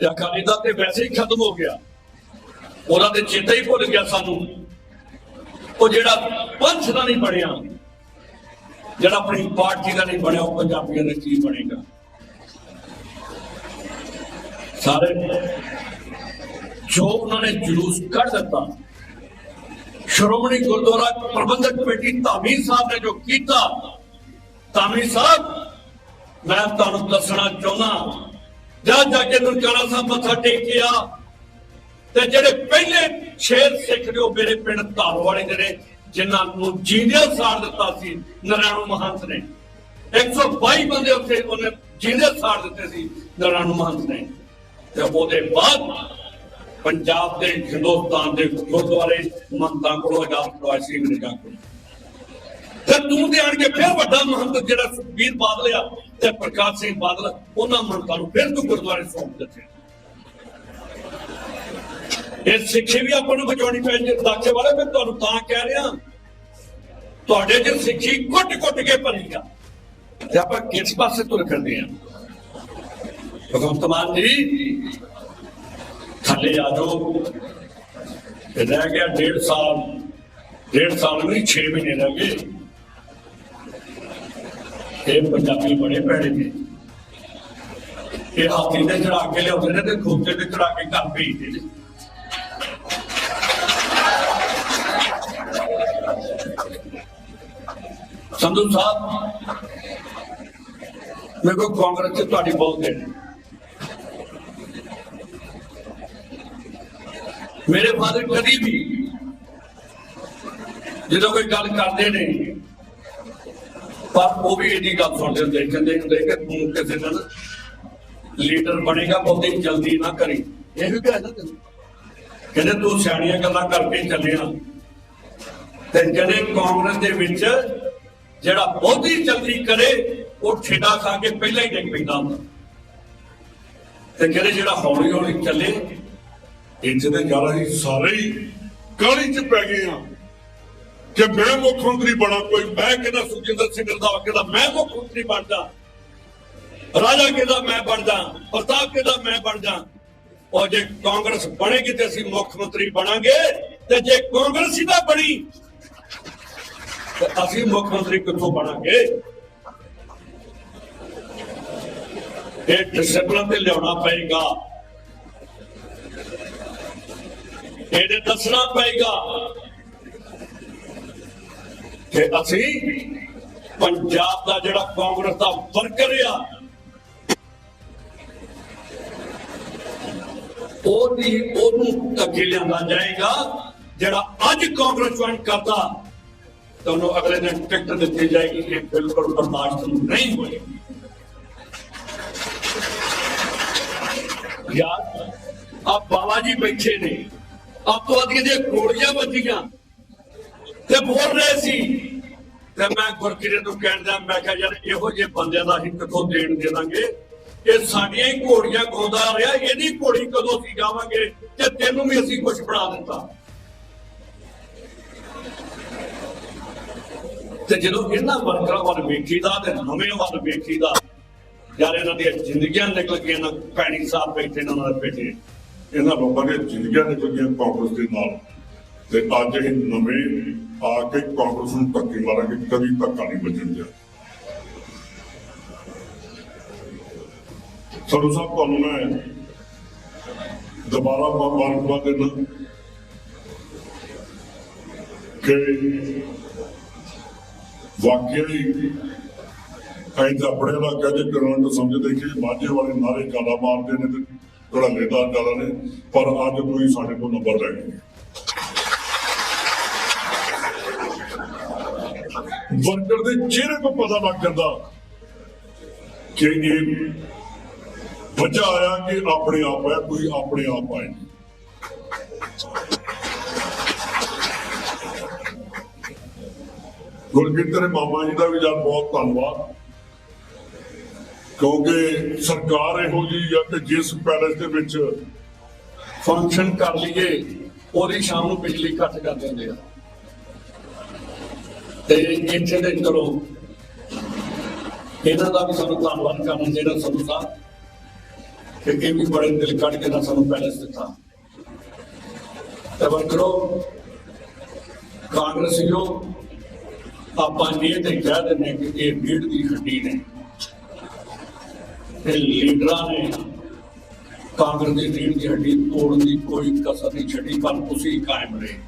ਤੇ ਅਕਾਲੀ ਦਲ ਤੇ ਵੈਸੇ ਹੀ ਖਤਮ ਹੋ ਗਿਆ। ਉਹਨਾਂ ਦੇ ਚੇਤਾ ਹੀ ਭੁੱਲ ਗਿਆ ਸਾਨੂੰ। ਉਹ ਜਿਹੜਾ ਪੰਥ ਦਾ ਨਹੀਂ ਬਣਿਆ, ਜਿਹੜਾ ਆਪਣੀ ਪਾਰਟੀ ਦਾ ਨਹੀਂ ਬਣਿਆ, ਉਹ ਪੰਜਾਬੀਆਂ ਦਾ ਕੀ ਬਣੇਗਾ। ਸਾਰੇ ਜੋ ਉਹਨਾਂ ਨੇ ਜਲੂਸ ਕੱਢ ਦਿੱਤਾ, ਸ਼੍ਰੋਮਣੀ ਗੁਰਦੁਆਰਾ ਪ੍ਰਬੰਧਕ ਕਮੇਟੀ ਧਾਮੀ ਸਾਹਿਬ ਨੇ ਜੋ ਕੀਤਾ, ਧਾਮੀ ਸਾਹਿਬ, ਮੈਂ ਤੁਹਾਨੂੰ ਦੱਸਣਾ ਚਾਹੁੰਦਾ ਜਾ ਜਾ ਕੇ ਨਨਕਾਣਾ ਸਾਹਿਬ ਮੱਥਾ ਟੇਕਿਆ ਤੇ ਜਿਹੜੇ ਪਹਿਲੇ ਸ਼ੇਰ ਸਿੱਖ ਨੇ ਉਹ ਮੇਰੇ ਪਿੰਡ ਧਾਰ ਵਾਲੇ ਜਿਹੜੇ, ਜਿਨ੍ਹਾਂ ਨੂੰ ਜੀਂਦਿਆਂ ਸਾੜ ਦਿੱਤਾ ਸੀ, ਨਰਾਣੂ ਮਹੰਤ ਨੇ। 122 ਬੰਦੇ ਉੱਥੇ ਉਹਨੇ ਜੀਂਦੇ ਸਾੜ ਦਿੱਤੇ ਸੀ, ਨਰਾਣੂ ਮਹੰਤ ਨੇ। ਤੇ ਉਹਦੇ ਬਾਅਦ ਪੰਜਾਬ ਦੇ ਹਿੰਦੁਸਤਾਨ ਦੇ ਗੁਰਦੁਆਰੇ ਮੰਤਾਂ ਕੋਲੋਂ ਇਜਾਜ਼ਤ ਕਰਵਾਈ ਸੀ ਅੰਗਰੇਜ਼ਾਂ ਕੋਲ। ਤੇ ਤੂੰ ਤੇ ਆਣ ਕੇ ਫਿਰ ਵੱਡਾ ਮਹੰਤ ਜਿਹੜਾ ਸੁਖਬੀਰ ਬਾਦਲ ਆ ਤੇ ਪ੍ਰਕਾਸ਼ ਸਿੰਘ ਬਾਦਲ ਉਹਨਾਂ ਮਹੰਤਾਂ ਨੂੰ ਫਿਰ ਤੂੰ ਗੁਰਦੁਆਰੇ ਸੌਂਪ ਦਿੱਤੇ। ਇਹ ਸਿੱਖੀ ਵੀ ਆਪਾਂ ਨੂੰ ਬਚਾਉਣੀ ਪੈਣੀ ਹੈ। ਦਾਖੇ ਵਾਲੇ ਮੈਂ ਤੁਹਾਨੂੰ ਤਾਂ ਕਹਿ ਰਿਹਾ, ਤੁਹਾਡੇ ਚ ਸਿੱਖੀ ਕੁੱਟ-ਕੁੱਟ ਕੇ ਭਰੀ ਆ। ਤੇ ਆਪਾਂ ਕਿਸ ਪਾਸੇ ਤੁਰ ਫਿਰਦੇ ਆ? ਭਗਵੰਤ ਮਾਨ ਜੀ, ਥੱਲੇ ਆ ਜਾਓ। ਰਹਿ ਗਿਆ ਡੇਢ ਸਾਲ ਡੇਢ ਸਾਲ ਨਹੀਂ 6 ਮਹੀਨੇ ਰਹਿ ਗਏ। ਇਹ ਪੰਜਾਬੀ ਬੜੇ ਭੈੜੇ ਨੇ। ਇਹ ਹਾਥੀ ਤੇ ਚੜਾ ਕੇ ਲਿਆਉਂਦੇ ਨੇ ਤੇ ਖੋਤੇ ਤੇ ਚੜਾ ਕੇ ਘਰ ਭੇਜਦੇ ਨੇ। ਸੰਧੂ ਸਾਹਿਬ, ਮੇਰੇ ਕੋਲ ਕਾਂਗਰਸ ਚ ਤੁਹਾਡੀ ਬਹੁਤ ਦੇਣ। ਮੇਰੇ ਫਾਦਰ ਕਦੀ ਵੀ ਜਦੋਂ ਕੋਈ ਗੱਲ ਕਰਦੇ ਨੇ ਪਰ ਉਹ ਵੀ ਇਹਦੀ ਗੱਲ ਸੁਣਦੇ ਹੁੰਦੇ ਕਹਿੰਦੇ ਹੁੰਦੇ ਕਿ ਤੂੰ ਕਿਸੇ ਦਿਨ ਲੀਡਰ ਬਣੇਗਾ, ਬਹੁਤੀ ਜਲਦੀ ਨਾ ਕਰੀ। ਇਹ ਵੀ ਕਹਿੰਦਾ ਤੈਨੂੰ। ਕਹਿੰਦੇ ਤੂੰ ਸਿਆਣੀਆਂ ਗੱਲਾਂ ਕਰਕੇ ਚੱਲਿਆ। ਤੇ ਜਿਹੜੇ ਕਾਂਗਰਸ ਦੇ ਵਿੱਚ ਜਿਹੜਾ ਬਹੁਤੀ ਜਲਦੀ ਕਰੇ, ਉਹ ਠੇਡਾ ਖਾ ਕੇ ਪਹਿਲਾਂ ਹੀ ਡਿੱਗ ਪੈਂਦਾ ਹੁੰਦਾ। ਤੇ ਕਹਿੰਦੇ ਜਿਹੜਾ ਹੌਲੀ ਹੌਲੀ ਚੱਲੇ ਇੱਥੇ ਤੇ ਗੱਲ ਅਸੀਂ ਸਾਰੇ ਹੀ ਕਾਹਲੀ ਚ ਪੈ ਗਏ ਆ। ਕਿ ਮੈਂ ਮੁੱਖ ਮੰਤਰੀ ਬਣਾ ਕੋਈ, ਮੈਂ ਕਹਿੰਦਾ ਸੁਖਜਿੰਦਰ ਸਿੰਘ ਰੰਧਾਵਾ ਕਹਿੰਦਾ ਮੈਂ ਮੁੱਖ ਮੰਤਰੀ ਬਣਦਾ? ਰਾਜਾ ਕਹਿੰਦਾ ਮੈਂ ਬਣਦਾ? ਪ੍ਰਤਾਪ ਕਹਿੰਦਾ ਮੈਂ ਬਣਦਾ? ਉਹ ਜੇ ਕਾਂਗਰਸ ਬਣੇਗੀ ਤੇ ਅਸੀਂ ਮੁੱਖ ਮੰਤਰੀ ਬਣਾਂਗੇ, ਤੇ ਜੇ ਕਾਂਗਰਸ ਹੀ ਨਾ ਬਣੀ, ਤੇ ਅਸੀਂ ਮੁੱਖ ਮੰਤਰੀ ਕਿੱਥੋਂ ਬਣਾਂਗੇ? ਇਹ ਡਿਸਪਲਨ ਤੇ ਲਿਆਉਣਾ ਪਏਗਾ। ਇਹਦੇ ਦੱਸਣਾ ਪਏਗਾ। ਕਿ ਅਸੀਂ ਪੰਜਾਬ ਦਾ ਜਿਹੜਾ ਕਾਂਗਰਸ ਦਾ ਵਰਕਰ ਆ, ਉਹਦੀ ਉਹਨੂੰ ਅੱਗੇ ਲਿਆਂਦਾ ਜਾਏਗਾ, ਜਿਹੜਾ ਅੱਜ ਕਾਂਗਰਸ ਜੁਆਇਨ ਕਰਦਾ ਤੁਹਾਨੂੰ ਅਗਲੇ ਦਿਨ ਟਿਕਟ ਦਿੱਤੀ ਜਾਏਗੀ, ਇਹ ਬਿਲਕੁਲ ਬਰਦਾਸ਼ਤ ਨਹੀਂ ਹੋਏਗੀ। ਯਾਰ ਆ ਬਾਬਾ ਜੀ ਬੈਠੇ ਨੇ ਆਪਵਾਦੀਆਂ ਦੀਆਂ ਗੋਲੀਆਂ ਵੱਜੀਆਂ, ਤੇ ਬੋਲ ਰਹੇ ਸੀ ਤੇ ਮੈਂ ਗੁਰਕਿਰੇ ਨੂੰ ਕਹਿੰਦਾ ਮੈਂ ਕਿਹਾ, ਯਾਰ, ਇਹੋ ਜਿਹੇ ਬੰਦਿਆਂ ਦਾ ਅਸੀਂ ਕਿੱਥੋਂ ਦੇਣ ਦੇ ਦਾਂਗੇ ਇਹ ਸਾਡੀਆਂ ਹੀ ਘੋੜੀਆਂ ਗਾਉਂਦਾ ਰਿਹਾ, ਇਹਦੀ ਘੋੜੀ ਕਦੋਂ ਅਸੀਂ ਜਾਵਾਂਗੇ ਤੇ ਤੈਨੂੰ ਵੀ ਅਸੀਂ ਕੁਝ ਬਣਾ ਦਿੱਤਾ। ਤੇ ਜਦੋਂ ਇਹਨਾਂ ਵਰਕਰਾਂ ਵੱਲ ਵੇਖੀਦਾ ਤੇ ਨਵੇਂ ਵੱਲ ਵੇਖੀਦਾ, ਯਾਰ, ਇਹਨਾਂ ਦੀਆਂ ਜ਼ਿੰਦਗੀਆਂ ਨਿਕਲ ਗਈਆਂ ਨਾ ਪੈਣੀ ਸਾਹਿਬ ਬੈਠੇ ਨੇ, ਉਹਨਾਂ ਦੇ ਬੇਟੇ ਇਹਨਾਂ ਲੋਕਾਂ ਦੀਆਂ ਜ਼ਿੰਦਗੀਆਂ ਨਿਕਲ ਗਈਆਂ ਕਾਂਗਰਸ ਦੇ ਨਾਲ। ਤੇ ਅੱਜ ਇਹ ਨਵੇਂ ਆ ਕੇ ਕਾਂਗਰਸ ਨੂੰ ਧੱਕੇ ਮਾਰਾਂਗੇ, ਕਦੀ ਧੱਕਾ ਨਹੀਂ ਬਚਣ ਦਿਆ। ਸਰੂ ਸਾਹਿਬ, ਤੁਹਾਨੂੰ ਮੈਂ ਦੁਬਾਰਾ ਮੁਬਾਰਕਬਾਦ ਦੇਣਾ। ਕਿ ਵਾਕਿਆ ਹੀ ਐਂ ਤਾਂ ਆਪਣੇ ਇਲਾਕੇ ਦੇ ਕਰੰਟ ਸਮਝਦੇ ਕਿ ਮਾਝੇ ਵਾਲੇ ਨਾਰੇ ਗਾਲਾਂ ਮਾਰਦੇ ਨੇ ਤੇ ਥੋੜਾ ਲੇਦਾਰ ਗਾਲਾਂ ਨੇ, ਪਰ ਅੱਜ ਕੋਈ ਸਾਡੇ ਕੋਲ ਨੰਬਰ ਲੈ ਗਏ ਵਰਕਰ ਦੇ ਚਿਹਰੇ ਤੋਂ ਪਤਾ ਲੱਗ ਜਾਂਦਾ ਕਿ ਇਹ ਵਜ੍ਹਾ ਆਇਆ ਕਿ ਆਪਣੇ ਆਪ ਹੈ ਕੋਈ ਆਪਣੇ ਆਪ ਆਏ ਗੁਰਗਿੰਦਰ ਗੁਰਜੀਤ ਮਾਮਾ ਜੀ ਦਾ ਵੀ ਜਦ ਬਹੁਤ ਧੰਨਵਾਦ, ਕਿਉਂਕਿ ਸਰਕਾਰ ਇਹੋ ਜਿਹੀ ਆ ਕਿ ਜਿਸ ਪੈਲੇਸ ਦੇ ਵਿੱਚ ਫੰਕਸ਼ਨ ਕਰ ਲਈਏ, ਉਹਦੀ ਸ਼ਾਮ ਨੂੰ ਬਿਜਲੀ ਕੱਟ ਕਰ ਦਿੰਦੇ ਆ। ਤੇ ਇੱਥੇ ਦੇ ਚਲੋ ਇਹਨਾਂ ਦਾ ਵੀ ਸਾਨੂੰ ਧੰਨਵਾਦ ਕਰਨਾ ਚਾਹੀਦਾ ਸੰਧੂ ਸਾਹਿਬ ਕਿ ਇਹ ਵੀ ਬੜੇ ਦਿਲ ਕੱਢ ਕੇ ਨਾ ਸਾਨੂੰ ਪੈਲਸ ਦਿੱਤਾ। ਤੇ ਵਰਕਰੋ ਕਾਂਗਰਸੀਓ ਆਪਾਂ ਇਹ ਤੇ ਕਹਿ ਦਿੰਦੇ ਕਿ ਇਹ ਢੀਡ ਦੀ ਹੱਡੀ ਨੇ। ਤੇ ਲੀਡਰਾਂ ਨੇ ਕਾਂਗਰਸ ਦੀ ਢੀਡ ਦੀ ਹੱਡੀ ਤੋੜਨ ਦੀ ਕੋਈ ਕਸਰ ਨਹੀਂ ਛੱਡੀ, ਪਰ ਤੁਸੀਂ ਕਾਇਮ ਰਹੇ।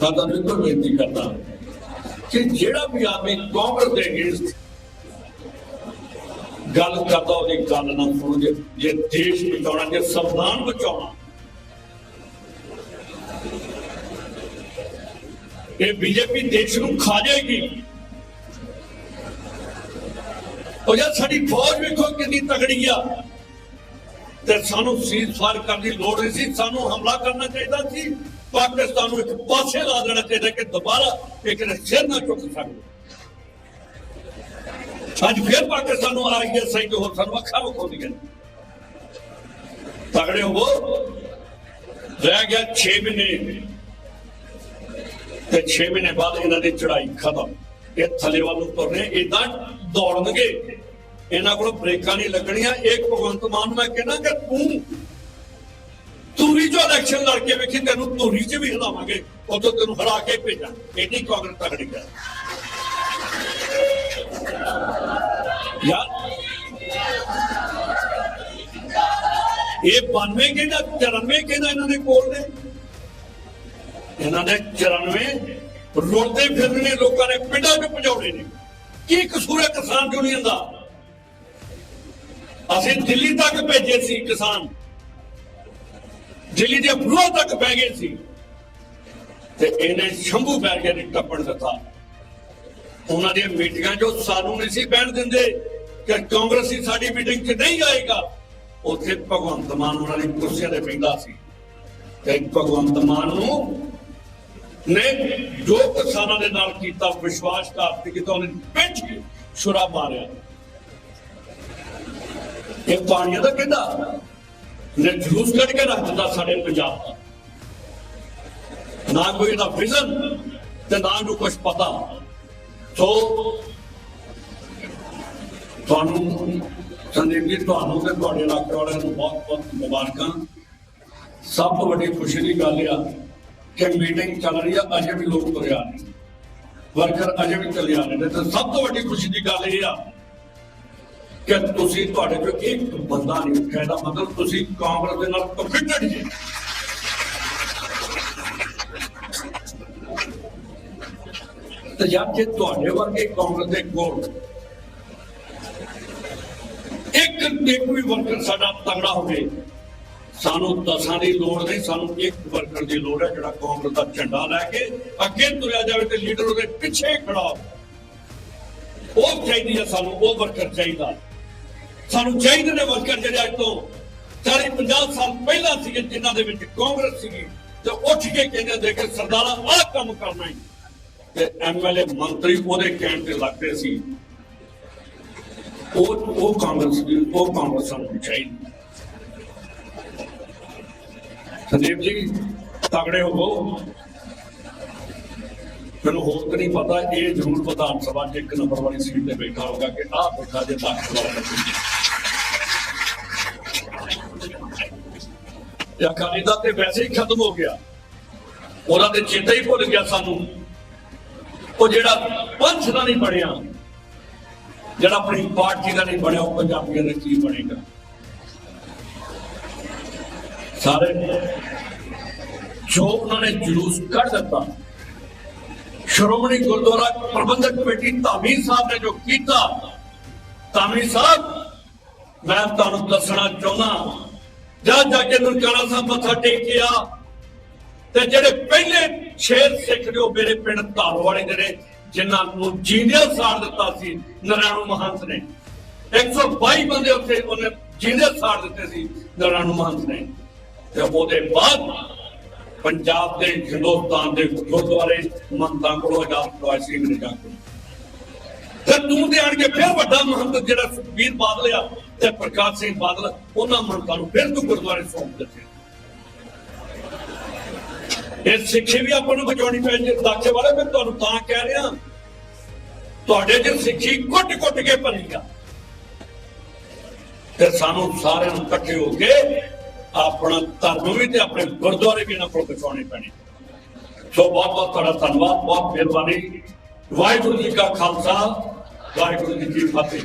ਤਾਂ ਤੁਹਾਨੂੰ ਇੱਕ ਬੇਨਤੀ ਕਰਦਾ ਕਿ ਜਿਹੜਾ ਵੀ ਆਦਮੀ ਕਾਂਗਰਸ ਦੇ ਅਗੇਂਸਟ ਗੱਲ ਕਰਦਾ, ਉਹਦੀ ਗੱਲ ਨਾ ਸੁਣੋ ਜੇ ਜੇ ਦੇਸ਼ ਬਚਾਉਣਾ, ਜੇ ਸੰਵਿਧਾਨ ਬਚਾਉਣਾ। ਇਹ ਬੀਜੇਪੀ ਦੇਸ਼ ਨੂੰ ਖਾ ਜਾਏਗੀ। ਉਹ ਜਦ ਸਾਡੀ ਫੌਜ ਵੇਖੋ ਕਿੰਨੀ ਤਗੜੀ ਆ। ਤੇ ਸਾਨੂੰ ਸੀਜ਼ ਫਾਰ ਕਰਨ ਦੀ ਲੋੜ ਨਹੀਂ ਸੀ, ਸਾਨੂੰ ਹਮਲਾ ਕਰਨਾ ਚਾਹੀਦਾ ਸੀ। ਪਾਕਿਸਤਾਨ ਨੂੰ ਇੱਕ ਪਾਸੇ ਲਾ ਦੇਣਾ ਚਾਹੀਦਾ ਕਿ ਦੁਬਾਰਾ ਇੱਕ ਨੇ ਸਿਰ ਨਾ ਚੁੱਕ ਸਕੇ ਅੱਜ ਫਿਰ ਪਾਕਿਸਤਾਨ ਨੂੰ ਆ ਗਿਆ ਸਹੀ ਤੇ ਹੋਰ ਸਾਨੂੰ ਅੱਖਾਂ ਵਿਖਾਉਂਦੀਆਂ ਨੇ ਤਗੜੇ ਹੋ ਰਹਿ ਗਿਆ 6 ਮਹੀਨੇ ਤੇ 6 ਮਹੀਨੇ ਬਾਅਦ ਇਹਨਾਂ ਦੀ ਚੜਾਈ ਖਤਮ ਇਹ ਥੱਲੇ ਵੱਲ ਨੂੰ ਤੁਰਨੇ ਇਦਾਂ ਦੌੜਨਗੇ ਇਹਨਾਂ ਕੋਲ ਬ੍ਰੇਕਾਂ ਨਹੀਂ ਲੱਗਣੀਆਂ ਇੱਕ ਭਗਵੰਤ ਮਾਨ ਨੂੰ ਮੈਂ ਕਹਿੰਦਾ ਕਿ ਤੂੰ ਧੂਰੀ ਜੋ ਇਲੈਕਸ਼ਨ ਲੜ ਕੇ ਵੇਖੀ, ਤੈਨੂੰ ਧੂਰੀ 'ਚ ਵੀ ਹਿਲਾਵਾਂਗੇ, ਉਦੋਂ ਤੈਨੂੰ ਹਰਾ ਕੇ ਭੇਜਾਂ। ਇੰਨੀ ਕਾਂਗਰਸ ਤਗੜੀ ਹੈ ਯਾਰ, ਇਹ 92 ਕਹਿੰਦਾ 94 ਕਹਿੰਦਾ ਇਹਨਾਂ ਦੇ ਕੋਲ ਨੇ? ਇਹਨਾਂ ਨੇ 94 ਰੋਲਦੇ ਫਿਰਨੇ ਲੋਕਾਂ ਨੇ ਪਿੰਡਾਂ 'ਚ ਭਜਾਉਣੇ ਨੇ। ਕੀ ਕਸੂਰ ਹੈ ਕਿਸਾਨ ਯੂਨੀਅਨ ਦਾ? ਅਸੀਂ ਦਿੱਲੀ ਤੱਕ ਭੇਜੇ ਸੀ ਕਿਸਾਨ। ਦਿੱਲੀ ਦੇ ਬਰੂਹਾਂ ਤੱਕ ਪੈ ਗਏ ਸੀ। ਤੇ ਇਹਨੇ ਸ਼ੰਭੂ ਬੈਰਗੇ ਨੇ ਟੱਪਣ ਦਿੱਤਾ। ਉਹਨਾਂ ਦੀਆਂ ਮੀਟਿੰਗਾਂ ਜੋ ਸਾਨੂੰ ਨਹੀਂ ਸੀ ਬਹਿਣ ਦਿੰਦੇ, ਕਿ ਕਾਂਗਰਸੀ ਸਾਡੀ ਮੀਟਿੰਗ 'ਚ ਨਹੀਂ ਆਏਗਾ, ਉੱਥੇ ਭਗਵੰਤ ਮਾਨ ਉਹਨਾਂ ਦੀ ਕੁਰਸੀਆਂ ਤੇ ਬੈਠਾ ਸੀ। ਤੇ ਭਗਵੰਤ ਮਾਨ ਨੂੰ ਨੇ ਜੋ ਕਿਸਾਨਾਂ ਦੇ ਨਾਲ ਕੀਤਾ ਵਿਸ਼ਵਾਸਘਾਤ ਤੇ ਕਿਤੇ, ਉਹਨੇ ਪਿੱਛ ਕੇ ਛੁਰਾ ਮਾਰਿਆ। ਇਹ ਪਾਣੀਆਂ ਦਾ ਕਹਿੰਦਾ ਨੇ ਜਲੂਸ ਕੱਢ ਕੇ ਰੱਖ ਦਿੱਤਾ ਸਾਡੇ ਪੰਜਾਬ ਦਾ, ਨਾ ਕੋਈ ਇਹਦਾ ਵਿਜ਼ਨ ਤੇ ਨਾ ਨੂੰ ਕੁਝ ਪਤਾ। ਸੋ, ਤੁਹਾਨੂੰ ਸੰਦੀਪ ਜੀ, ਤੁਹਾਨੂੰ ਤੇ ਤੁਹਾਡੇ ਇਲਾਕੇ ਵਾਲਿਆਂ ਨੂੰ ਬਹੁਤ ਬਹੁਤ ਮੁਬਾਰਕਾਂ। ਸਭ ਤੋਂ ਵੱਡੀ ਖੁਸ਼ੀ ਦੀ ਗੱਲ ਆ ਕਿ ਮੀਟਿੰਗ ਚੱਲ ਰਹੀ ਆ, ਅਜੇ ਵੀ ਲੋਕ ਤੁਰੇ ਆ ਰਹੇ ਵਰਕਰ ਅਜੇ ਵੀ ਚੱਲੇ ਆ ਰਹੇ ਨੇ। ਤੇ ਸਭ ਤੋਂ ਵੱਡੀ ਖੁਸ਼ੀ ਦੀ ਗੱਲ ਇਹ ਆ ਕਿ ਤੁਸੀਂ ਤੁਹਾਡੇ ਚੋਂ ਇੱਕ ਬੰਦਾ ਨਹੀਂ ਉੱਠਿਆ ਇਹਦਾ ਮਤਲਬ ਤੁਸੀਂ ਕਾਂਗਰਸ ਦੇ ਨਾਲ ਕਮਿਟਡ ਜੀ ਤੇ ਜਦ ਜੇ ਤੁਹਾਡੇ ਵਰਗੇ ਕਾਂਗਰਸ ਦੇ ਕੋਲ ਇੱਕ ਇੱਕ ਵੀ ਵਰਕਰ ਸਾਡਾ ਤਗੜਾ ਹੋਵੇ, ਸਾਨੂੰ ਦਸਾਂ ਦੀ ਲੋੜ ਨਹੀਂ, ਸਾਨੂੰ ਇੱਕ ਵਰਕਰ ਦੀ ਲੋੜ ਹੈ ਜਿਹੜਾ ਕਾਂਗਰਸ ਦਾ ਝੰਡਾ ਲੈ ਕੇ ਅੱਗੇ ਤੁਰਿਆ ਜਾਵੇ ਤੇ ਲੀਡਰ ਉਹਦੇ ਪਿੱਛੇ ਖੜਾ ਹੋਵੇ। ਉਹ ਚਾਹੀਦੀ ਹੈ ਸਾਨੂੰ, ਉਹ ਵਰਕਰ ਚਾਹੀਦਾ। ਸਾਨੂੰ ਚਾਹੀਦੇ ਨੇ ਵਰਕਰ ਜਿਹੜੇ ਅੱਜ ਤੋਂ 40 50 ਸਾਲ ਪਹਿਲਾਂ ਸੀਗੇ, ਜਿਨ੍ਹਾਂ ਦੇ ਵਿੱਚ ਕਾਂਗਰਸ ਸੀਗੀ, ਤੇ ਉੱਠ ਕੇ ਕਹਿੰਦੇ ਹੁੰਦੇ ਕਿ ਸਰਦਾਰਾ ਆਹ ਕੰਮ ਕਰਨਾ ਹੀ। ਤੇ ਐਮਐਲਏ ਮੰਤਰੀ ਉਹਦੇ ਕਹਿਣ ਤੇ ਲੱਗਦੇ ਸੀ, ਉਹ ਉਹ ਕਾਂਗਰਸ ਦੀ ਉਹ ਕਾਂਗਰਸ ਸਾਨੂੰ ਚਾਹੀਦੀ ਸੰਦੀਪ ਜੀ, ਤਗੜੇ ਹੋਵੋ ਮੈਨੂੰ ਹੋਰ ਤਾਂ ਨਹੀਂ ਪਤਾ, ਇਹ ਜ਼ਰੂਰ ਵਿਧਾਨ ਸਭਾ 'ਚ ਇੱਕ ਨੰਬਰ ਵਾਲੀ ਸੀਟ ਤੇ ਬੈਠਾ ਹੋਗਾ ਕਿ ਆਹ ਬੈਠਾ ਜੇ ਦਾਖਲ ਵਾਲਾ ਇਹ ਅਕਾਲੀ ਦਲ ਤੇ ਵੈਸੇ ਹੀ ਖਤਮ ਹੋ ਗਿਆ। ਉਹਨਾਂ ਦੇ ਚੇਤਾ ਹੀ ਭੁੱਲ ਗਿਆ ਸਾਨੂੰ। ਉਹ ਜਿਹੜਾ ਪੰਥ ਦਾ ਨਹੀਂ ਬਣਿਆ, ਜਿਹੜਾ ਆਪਣੀ ਪਾਰਟੀ ਦਾ ਨਹੀਂ ਬਣਿਆ, ਉਹ ਪੰਜਾਬੀਆਂ ਦਾ ਕੀ ਬਣੇਗਾ? ਸਾਰੇ ਜੋ ਉਹਨਾਂ ਨੇ ਜਲੂਸ ਕੱਢ ਦਿੱਤਾ, ਸ਼੍ਰੋਮਣੀ ਗੁਰਦੁਆਰਾ ਪ੍ਰਬੰਧਕ ਕਮੇਟੀ ਧਾਮੀ ਸਾਹਿਬ ਨੇ ਜੋ ਕੀਤਾ, ਧਾਮੀ ਸਾਹਿਬ, ਮੈਂ ਤੁਹਾਨੂੰ ਦੱਸਣਾ ਚਾਹੁੰਦਾ ਜਾ ਜਾ ਕੇ ਨਨਕਾਣਾ ਸਾਹਿਬ ਮੱਥਾ ਟੇਕਿਆ ਤੇ ਜਿਹੜੇ ਪਹਿਲੇ ਛੇਰ ਸਿੱਖ ਨੇ ਉਹ ਮੇਰੇ ਪਿੰਡ ਧਾਰਵਾੜੇ ਦੇ ਨੇ ਜਿਨ੍ਹਾਂ ਨੂੰ ਜੀਂਦਿਆਂ ਸਾੜ ਦਿੱਤਾ ਸੀ, ਨਰਾਣੂ ਮਹੰਤ ਨੇ। 122 ਬੰਦੇ ਉੱਥੇ ਉਹਨੇ ਜੀਂਦਿਆਂ ਸਾੜ ਦਿੱਤੇ ਸੀ, ਨਰਾਣੂ ਮਹੰਤ ਨੇ। ਤੇ ਉਹਦੇ ਬਾਅਦ ਪੰਜਾਬ ਦੇ ਹਿੰਦੁਸਤਾਨ ਦੇ ਗੁਰਦੁਆਰੇ ਮੰਤਾਂ ਕੋਲੋਂ ਆਜ਼ਾਦ ਕਰਵਾਇਆ ਸੀ ਅੰਗਰੇਜ਼ਾਂ ਕੋਲ ਤੇ ਤੂੰ ਤੇ ਆਣ ਕੇ ਫਿਰ ਵੱਡਾ ਮਹੰਤ ਜਿਹੜਾ ਸੁਖਬੀਰ ਬਾਦਲ ਆ ਤੇ ਪ੍ਰਕਾਸ਼ ਸਿੰਘ ਬਾਦਲ ਉਹਨਾਂ ਮਹੰਤਾਂ ਨੂੰ ਫਿਰ ਤੂੰ ਗੁਰਦੁਆਰੇ ਸੌਂਪ ਦਿੱਤੇ। ਇਹ ਸਿੱਖੀ ਵੀ ਆਪਾਂ ਨੂੰ ਬਚਾਉਣੀ ਪੈਣੀ ਦਾਖੇ ਵਾਲੇ, ਮੈਂ ਤੁਹਾਨੂੰ ਤਾਂ ਕਹਿ ਰਿਹਾ, ਤੁਹਾਡੇ ਚ ਸਿੱਖੀ ਕੁੱਟ ਕੁੱਟ ਕੇ ਭਰੀ ਆ। ਤੇ ਸਾਨੂੰ ਸਾਰਿਆਂ ਨੂੰ ਇਕੱਠੇ ਹੋ ਕੇ ਆਪਣਾ ਧਰਮ ਵੀ ਤੇ ਆਪਣੇ ਗੁਰਦੁਆਰੇ ਵੀ ਇਹਨਾਂ ਕੋਲ ਬਚਾਉਣੇ ਪੈਣੇ। ਸੋ ਬਹੁਤ ਬਹੁਤ ਤੁਹਾਡਾ ਧੰਨਵਾਦ, ਬਹੁਤ ਮਿਹਰਬਾਨੀ। ਵਾਹਿਗੁਰੂ ਜੀ ਕਾ ਖਾਲਸਾ, ਵਾਹਿਗੁਰੂ ਜੀ ਕੀ ਫਤਿਹ।